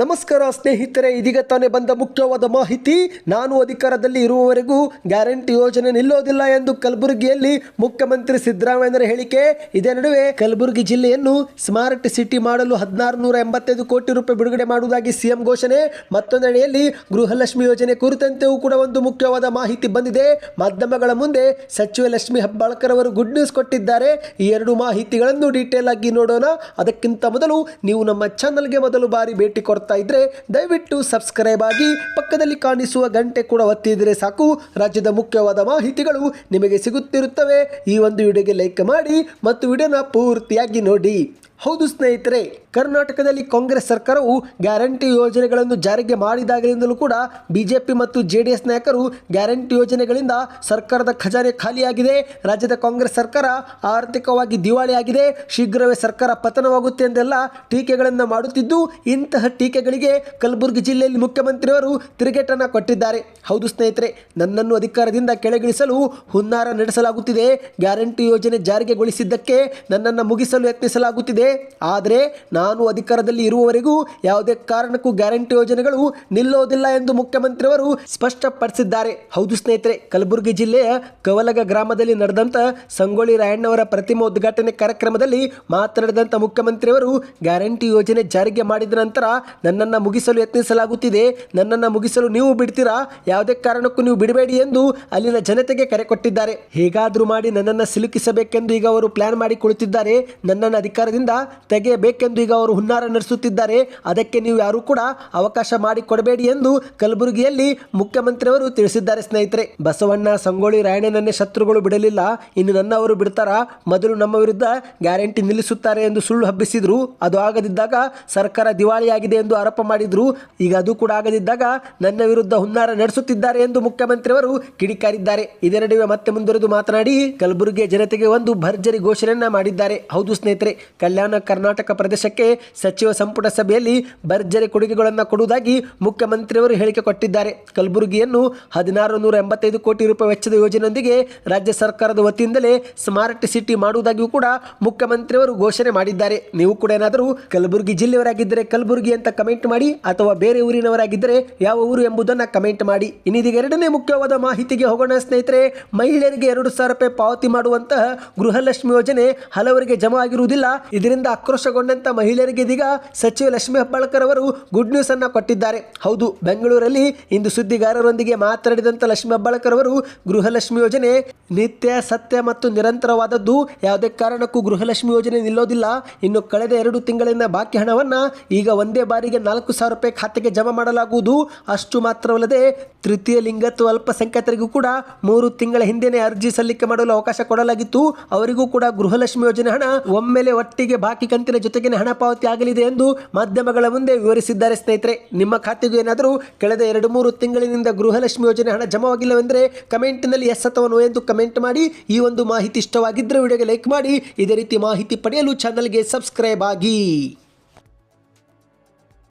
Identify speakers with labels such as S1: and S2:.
S1: ನಮಸ್ಕಾರ ಸ್ನೇಹಿತರೆ, ಇದೀಗ ತಾನೇ ಬಂದ ಮುಖ್ಯವಾದ ಮಾಹಿತಿ. ನಾನು ಅಧಿಕಾರದಲ್ಲಿ ಇರುವವರೆಗೂ ಗ್ಯಾರಂಟಿ ಯೋಜನೆ ನಿಲ್ಲೋದಿಲ್ಲ ಎಂದು ಕಲಬುರಗಿಯಲ್ಲಿ ಮುಖ್ಯಮಂತ್ರಿ ಸಿದ್ದರಾಮಯ್ಯರ ಹೇಳಿಕೆ. ಇದೇ ನಡುವೆ ಕಲಬುರಗಿ ಜಿಲ್ಲೆಯನ್ನು ಸ್ಮಾರ್ಟ್ ಸಿಟಿ ಮಾಡಲು ಹದಿನಾರು ನೂರ ಎಂಬತ್ತೈದು ಕೋಟಿ ರೂಪಾಯಿ ಬಿಡುಗಡೆ ಮಾಡುವುದಾಗಿ ಸಿಎಂ ಘೋಷಣೆ. ಮತ್ತೊಂದೆಡೆಯಲ್ಲಿ ಗೃಹಲಕ್ಷ್ಮಿ ಯೋಜನೆ ಕುರಿತಂತೆಯೂ ಕೂಡ ಒಂದು ಮುಖ್ಯವಾದ ಮಾಹಿತಿ ಬಂದಿದೆ. ಮಾಧ್ಯಮಗಳ ಮುಂದೆ ಸಚಿವ ಲಕ್ಷ್ಮಿ ಹೆಬ್ಬಾಳ್ಕರ್ ಅವರು ಗುಡ್ ನ್ಯೂಸ್ ಕೊಟ್ಟಿದ್ದಾರೆ. ಈ ಎರಡು ಮಾಹಿತಿಗಳನ್ನು ಡೀಟೇಲ್ ಆಗಿ ನೋಡೋಣ. ಅದಕ್ಕಿಂತ ಮೊದಲು ನೀವು ನಮ್ಮ ಚಾನಲ್ಗೆ ಮೊದಲು ಬಾರಿ ಭೇಟಿ ಕೊಡ್ತಾ ಇದ್ರೆ ದಯವಿಟ್ಟು ಸಬ್ಸ್ಕ್ರೈಬ್ ಆಗಿ ಪಕ್ಕದಲ್ಲಿ ಕಾಣಿಸುವ ಗಂಟೆ ಕೂಡ ಒತ್ತಿದ್ರೆ ಸಾಕು. ರಾಜ್ಯದ ಮುಖ್ಯವಾದ ಮಾಹಿತಿಗಳು ನಿಮಗೆ ಸಿಗುತ್ತಿರುತ್ತವೆ. ಈ ಒಂದು ವಿಡಿಯೋಗೆ ಲೈಕ್ ಮಾಡಿ ಮತ್ತು ವಿಡಿಯೋನ ಪೂರ್ತಿಯಾಗಿ ನೋಡಿ. ಹೌದು ಸ್ನೇಹಿತರೆ, ಕರ್ನಾಟಕದಲ್ಲಿ ಕಾಂಗ್ರೆಸ್ ಸರ್ಕಾರವು ಗ್ಯಾರಂಟಿ ಯೋಜನೆಗಳನ್ನು ಜಾರಿಗೆ ಮಾಡಿದಾಗಲಿಂದಲೂ ಕೂಡ ಬಿಜೆಪಿ ಮತ್ತು ಜೆ ಡಿ ಎಸ್ ನಾಯಕರು ಗ್ಯಾರಂಟಿ ಯೋಜನೆಗಳಿಂದ ಸರ್ಕಾರದ ಖಜಾನೆ ಖಾಲಿಯಾಗಿದೆ. ರಾಜ್ಯದ ಕಾಂಗ್ರೆಸ್ ಸರ್ಕಾರ ಆರ್ಥಿಕವಾಗಿ ದಿವಾಳಿಯಾಗಿದೆ. ಶೀಘ್ರವೇ ಸರ್ಕಾರ ಪತನವಾಗುತ್ತೆ ಎಂದೆಲ್ಲ ಟೀಕೆಗಳನ್ನು ಮಾಡುತ್ತಿದ್ದು ಇಂತಹ ಟೀಕೆಗಳಿಗೆ ಕಲಬುರಗಿ ಜಿಲ್ಲೆಯಲ್ಲಿ ಮುಖ್ಯಮಂತ್ರಿಯವರು ತಿರುಗೇಟನ್ನು ಕೊಟ್ಟಿದ್ದಾರೆ. ಹೌದು ಸ್ನೇಹಿತರೆ, ನನ್ನನ್ನು ಅಧಿಕಾರದಿಂದ ಕೆಳಗಿಳಿಸಲು ಹುನ್ನಾರ ನಡೆಸಲಾಗುತ್ತಿದೆ. ಗ್ಯಾರಂಟಿ ಯೋಜನೆ ಜಾರಿಗೆಗೊಳಿಸಿದ್ದಕ್ಕೆ ನನ್ನನ್ನು ಮುಗಿಸಲು ಯತ್ನಿಸಲಾಗುತ್ತಿದೆ. ಆದರೆ ನಾನು ಅಧಿಕಾರದಲ್ಲಿ ಇರುವವರೆಗೂ ಯಾವುದೇ ಕಾರಣಕ್ಕೂ ಗ್ಯಾರಂಟಿ ಯೋಜನೆಗಳು ನಿಲ್ಲೋದಿಲ್ಲ ಎಂದು ಮುಖ್ಯಮಂತ್ರಿಯವರು ಸ್ಪಷ್ಟಪಡಿಸಿದ್ದಾರೆ. ಹೌದು ಸ್ನೇಹಿತರೆ, ಕಲಬುರಗಿ ಜಿಲ್ಲೆಯ ಕವಲಗ ಗ್ರಾಮದಲ್ಲಿ ನಡೆದಂಥ ಸಂಗೊಳ್ಳಿ ರಾಯಣ್ಣವರ ಪ್ರತಿಮಾ ಉದ್ಘಾಟನೆ ಕಾರ್ಯಕ್ರಮದಲ್ಲಿ ಮಾತನಾಡಿದಂಥ ಮುಖ್ಯಮಂತ್ರಿಯವರು ಗ್ಯಾರಂಟಿ ಯೋಜನೆ ಜಾರಿಗೆ ಮಾಡಿದ ನಂತರ ನನ್ನನ್ನು ಮುಗಿಸಲು ಯತ್ನಿಸಲಾಗುತ್ತಿದೆ. ನನ್ನನ್ನು ಮುಗಿಸಲು ನೀವು ಬಿಡ್ತೀರಾ? ಯಾವುದೇ ಕಾರಣಕ್ಕೂ ನೀವು ಬಿಡಬೇಡಿ ಎಂದು ಅಲ್ಲಿನ ಜನತೆಗೆ ಕರೆ ಕೊಟ್ಟಿದ್ದಾರೆ. ಹೇಗಾದರೂ ಮಾಡಿ ನನ್ನನ್ನು ಸಿಲುಕಿಸಬೇಕೆಂದು ಈಗ ಅವರು ಪ್ಲಾನ್ ಮಾಡಿ ಕುಳಿತಿದ್ದಾರೆ. ನನ್ನನ್ನು ಅಧಿಕಾರದಿಂದ ತೆಗೆಯಬೇಕೆಂದು ಈಗ ಅವರು ಹುನ್ನಾರ ನಡೆಸುತ್ತಿದ್ದಾರೆ. ಅದಕ್ಕೆ ನೀವು ಯಾರು ಕೂಡ ಅವಕಾಶ ಮಾಡಿಕೊಡಬೇಡಿ ಎಂದು ಕಲಬುರಗಿಯಲ್ಲಿ ಮುಖ್ಯಮಂತ್ರಿಯವರು ತಿಳಿಸಿದ್ದಾರೆ ಸ್ನೇಹಿತರೆ. ಬಸವಣ್ಣ ಸಂಗೋಳಿ ರಾಯಣ್ಣನನ್ನೇ ಶತ್ರುಗಳು ಬಿಡಲಿಲ್ಲ. ಇನ್ನು ನನ್ನವರು ಬಿಡ್ತಾರಾ? ಮೊದಲು ನಮ್ಮ ವಿರುದ್ಧ ಗ್ಯಾರಂಟಿ ನಿಲ್ಲಿಸುತ್ತಾರೆ ಎಂದು ಸುಳ್ಳು ಹಬ್ಬಿಸಿದ್ರು. ಅದು ಆಗದಿದ್ದಾಗ ಸರ್ಕಾರ ದಿವಾಳಿಯಾಗಿದೆ ಎಂದು ಆರೋಪ ಮಾಡಿದ್ರು. ಈಗ ಅದು ಕೂಡ ಆಗದಿದ್ದಾಗ ನನ್ನ ವಿರುದ್ಧ ಹುನ್ನಾರ ನಡೆಸುತ್ತಿದ್ದಾರೆ ಎಂದು ಮುಖ್ಯಮಂತ್ರಿಯವರು ಕಿಡಿಕಾರಿದ್ದಾರೆ. ಇದೇ ನಡುವೆ ಮತ್ತೆ ಮುಂದುವರೆದು ಮಾತನಾಡಿ ಕಲಬುರಗಿಯ ಜನತೆಗೆ ಒಂದು ಭರ್ಜರಿ ಘೋಷಣೆಯನ್ನ ಮಾಡಿದ್ದಾರೆ. ಹೌದು ಸ್ನೇಹಿತರೆ, ಕಲ್ಯಾಣ ಕರ್ನಾಟಕ ಪ್ರದೇಶಕ್ಕೆ ಸಚಿವ ಸಂಪುಟ ಸಭೆಯಲ್ಲಿ ಭರ್ಜರಿ ಕೊಡುಗೆಗಳನ್ನು ಕೊಡುವುದಾಗಿ ಮುಖ್ಯಮಂತ್ರಿಯವರು ಹೇಳಿಕೆ ಕೊಟ್ಟಿದ್ದಾರೆ. ಕಲಬುರಗಿಯನ್ನು ಹದಿನಾರು ನೂರ ಎಂಬತ್ತೈದು ಕೋಟಿ ರೂಪಾಯಿ ವೆಚ್ಚದ ಯೋಜನೆಯೊಂದಿಗೆ ರಾಜ್ಯ ಸರ್ಕಾರದ ವತಿಯಿಂದಲೇ ಸ್ಮಾರ್ಟ್ ಸಿಟಿ ಮಾಡುವುದಾಗಿಯೂ ಕೂಡ ಮುಖ್ಯಮಂತ್ರಿಯವರು ಘೋಷಣೆ ಮಾಡಿದ್ದಾರೆ. ನೀವು ಕೂಡ ಏನಾದರೂ ಕಲಬುರಗಿ ಜಿಲ್ಲೆಯವರಾಗಿದ್ದರೆ ಕಲಬುರಗಿ ಅಂತ ಕಮೆಂಟ್ ಮಾಡಿ ಅಥವಾ ಬೇರೆ ಊರಿನವರಾಗಿದ್ದರೆ ಯಾವ ಊರು ಎಂಬುದನ್ನು ಕಮೆಂಟ್ ಮಾಡಿ. ಇನ್ನಿದೀಗ ಎರಡನೇ ಮುಖ್ಯವಾದ ಮಾಹಿತಿಗೆ ಹೋಗೋಣ ಸ್ನೇಹಿತರೆ, ಮಹಿಳೆಯರಿಗೆ ಎರಡು ಸಾವಿರ ರೂಪಾಯಿ ಪಾವತಿ ಮಾಡುವಂತಹ ಗೃಹಲಕ್ಷ್ಮಿ ಯೋಜನೆ ಹಲವರಿಗೆ ಜಮಾ ಆಗಿರುವುದಿಲ್ಲ. ಇದರಿಂದ ಆಕ್ರೋಶಗೊಂಡಂತ ಮಹಿಳೆಯರಿಗೆ ಇದೀಗ ಸಚಿವ ಲಕ್ಷ್ಮೀ ಹೆಬ್ಬಾಳ್ಕರ್ ಅವರು ಗುಡ್ ನ್ಯೂಸ್ ಅನ್ನ ಕೊಟ್ಟಿದ್ದಾರೆ. ಹೌದು, ಬೆಂಗಳೂರಲ್ಲಿ ಇಂದು ಸುದ್ದಿಗಾರರೊಂದಿಗೆ ಮಾತನಾಡಿದಂತ ಲಕ್ಷ್ಮೀ ಹೆಬ್ಬಾಳ್ಕರ್ ಅವರು ಗೃಹಲಕ್ಷ್ಮಿ ಯೋಜನೆ ನಿತ್ಯ ಸತ್ಯ ಮತ್ತು ನಿರಂತರವಾದದ್ದು. ಯಾವುದೇ ಕಾರಣಕ್ಕೂ ಗೃಹಲಕ್ಷ್ಮಿ ಯೋಜನೆ ನಿಲ್ಲೋದಿಲ್ಲ. ಇನ್ನು ಕಳೆದ ಎರಡು ತಿಂಗಳಿಂದ ಬಾಕಿ ಹಣವನ್ನ ಈಗ ಒಂದೇ ಬಾರಿಗೆ ನಾಲ್ಕು ಸಾವಿರ ರೂಪಾಯಿ ಖಾತೆಗೆ ಜಮಾ ಮಾಡಲಾಗುವುದು. ಅಷ್ಟು ಮಾತ್ರವಲ್ಲದೆ ತೃತೀಯ ಲಿಂಗತ್ವ ಅಲ್ಪಸಂಖ್ಯಾತರಿಗೂ ಕೂಡ ಮೂರು ತಿಂಗಳ ಹಿಂದೆನೇ ಅರ್ಜಿ ಸಲ್ಲಿಕೆ ಮಾಡಲು ಅವಕಾಶ ಕೊಡಲಾಗಿತ್ತು. ಅವರಿಗೂ ಕೂಡ ಗೃಹಲಕ್ಷ್ಮಿ ಯೋಜನೆ ಹಣ, ಒಮ್ಮೆಲೆ ಒಟ್ಟಿಗೆ ಬಾಕಿ ಕಂತಿನ ಜೊತೆಗೆ ಹಣ ಪಾವತಿ ಆಗಲಿದೆ ಎಂದು ಮಾಧ್ಯಮಗಳ ಮುಂದೆ ವಿವರಿಸಿದ್ದಾರೆ ಸ್ನೇಹಿತರೆ. ನಿಮ್ಮ ಖಾತೆಗೂ ಏನಾದರೂ ಕಳೆದ ಎರಡು ಮೂರು ತಿಂಗಳಿನಿಂದ ಗೃಹಲಕ್ಷ್ಮಿ ಯೋಜನೆ ಹಣ ಜಮಾವಾಗಿಲ್ಲವೆಂದರೆ ಕಮೆಂಟ್ನಲ್ಲಿ ಎಸ್ ಅಥವಾ ನೋ ಎಂದು ಕಮೆಂಟ್ ಮಾಡಿ. ಈ ಒಂದು ಮಾಹಿತಿ ಇಷ್ಟವಾಗಿದ್ದರೆ ವಿಡಿಯೋಗೆ ಲೈಕ್ ಮಾಡಿ. ಇದೇ ರೀತಿ ಮಾಹಿತಿ ಪಡೆಯಲು ಚಾನಲ್ಗೆ ಸಬ್ಸ್ಕ್ರೈಬ್ ಆಗಿ.